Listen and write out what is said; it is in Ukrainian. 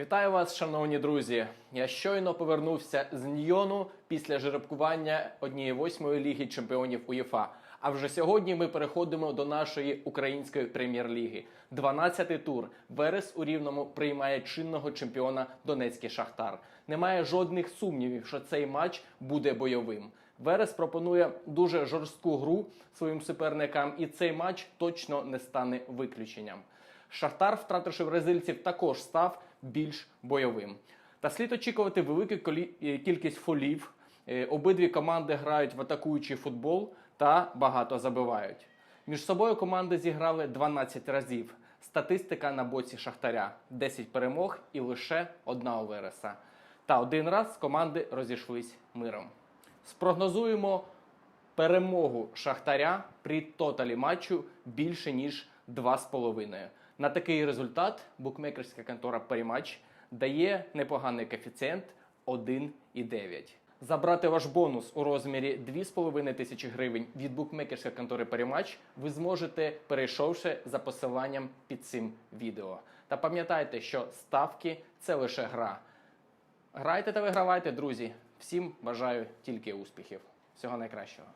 Вітаю вас, шановні друзі. Я щойно повернувся з Ньйону після жеребкування однієї восьмої ліги чемпіонів УЄФА. А вже сьогодні ми переходимо до нашої української прем'єр-ліги. 12-й тур. Верес у Рівному приймає чинного чемпіона Донецький Шахтар. Немає жодних сумнівів, що цей матч буде бойовим. Верес пропонує дуже жорстку гру своїм суперникам, і цей матч точно не стане виключенням. Шахтар, втративши бразильців, також став більш бойовим. Та слід очікувати велику е, кількість фолів. Е, Обидві команди грають в атакуючий футбол та багато забивають. Між собою команди зіграли 12 разів. Статистика на боці Шахтаря 10 перемог і лише одна у Вереса. Та один раз команди розійшлись миром. Спрогнозуємо перемогу Шахтаря при тоталі матчу більше ніж 2,5. На такий результат букмекерська контора Перематч дає непоганий коефіцієнт 1,9. Забрати ваш бонус у розмірі 2,5 тисячі гривень від букмекерської контори Перематч ви зможете, перейшовши за посиланням під цим відео. Та пам'ятайте, що ставки це лише гра. Грайте та вигравайте, друзі. Всім бажаю тільки успіхів. Всього найкращого.